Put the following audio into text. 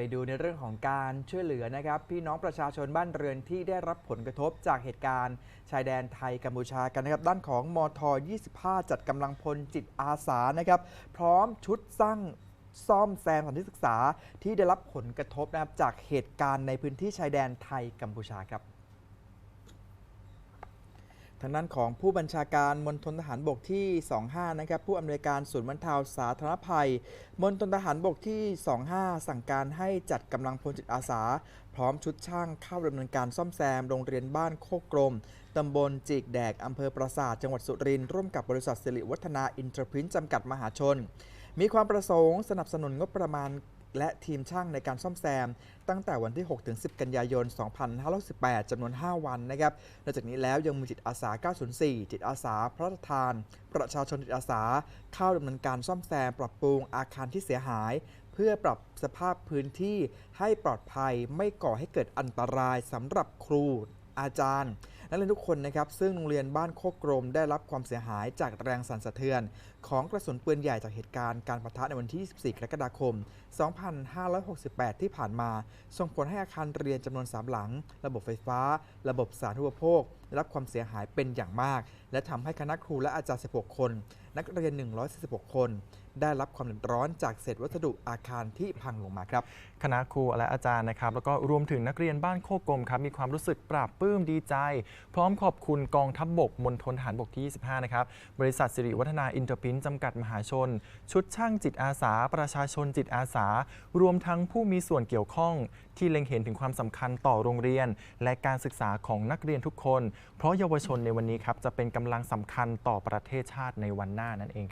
ไปดูในเรื่องของการช่วยเหลือนะครับ พี่น้องประชาชนบ้านเรือนที่ได้รับผลกระทบจากเหตุการณ์ ชายแดนไทยกัมพูชากันนะครับ ด้านของมท 25 จัดกำลังพลจิตอาสานะครับ พร้อมชุดสร้างซ่อมแซมสถานที่ศึกษาที่ได้รับผลกระทบนะครับจากเหตุการณ์ในพื้นที่ชายแดนไทยกัมพูชาครับ ทางด้านของผู้บัญชาการมณฑลทหารบกที่ 25 นะครับ ผู้อำนวยการศูนย์บรรเทาสาธารณภัยมณฑลทหารบกที่ 25 สั่งการให้จัดกำลังพลจิตอาสา พร้อมชุดช่างเข้าดำเนินการซ่อมแซมโรงเรียนบ้านโคกกลมตำบลจีกแดกอำเภอปราสาทจังหวัดสุรินทร์ร่วมกับบริษัทสิริวัฒนาอินเตอร์พินจำกัดมหาชน มีความประสงค์สนับสนุนงบประมาณและทีมช่างในการซ่อมแซม ตั้งแต่วันที่ 6 ถึง 10 กันยายน 2518จำนวน 5 วันนะครับ นอกจากนี้แล้วยังมีจิตอาสา 904 จิตอาสา พระราชทาน ประชาชนจิตอาสา เข้าดำเนินการซ่อมแซม ปรับปรุงอาคารที่เสียหาย เพื่อปรับสภาพพื้นที่ให้ปลอดภัยไม่ก่อให้เกิดอันตรายสำหรับครู อาจารย์ นักเรียนทุกคนนะครับ ซึ่งโรงเรียนบ้านโคกกรมได้รับความเสียหายจากแรงสั่นสะเทือน ของกระสุนปืนใหญ่จากเหตุการณ์การปะทะในวันที่ 24 กรกฎาคม 2568 ที่ผ่านมา ส่งผลให้อาคารเรียนจำนวน 3 หลัง ระบบไฟฟ้า ระบบสาธารณูปโภคได้รับความเสียหายเป็นอย่างมาก และทำให้คณะครูและอาจารย์ 16 คน นักเรียน 146 คน ได้รับความเดือดร้อนจากเศษวัสดุอาคารที่พังลงมาครับ คณะครูและอาจารย์นะครับ แล้วก็รวมถึงนักเรียนบ้านโคกกลมครับมีความรู้สึกปราบปลื้มดีใจ พร้อมขอบคุณกองทัพบบกมณฑลทหารบกที่ 25 นะครับ บริษัทสิริวัฒนาอินเตอร์พินจำกัดมหาชน ชุดช่างจิตอาสา ประชาชนจิตอาสา รวมทั้งผู้มีส่วนเกี่ยวข้อง ที่เล็งเห็นถึงความสำคัญต่อโรงเรียน และการศึกษาของนักเรียนทุกคน เพราะเยาวชนในวันนี้ครับจะเป็นกำลังสำคัญต่อประเทศชาติในวันหน้านั่นเอง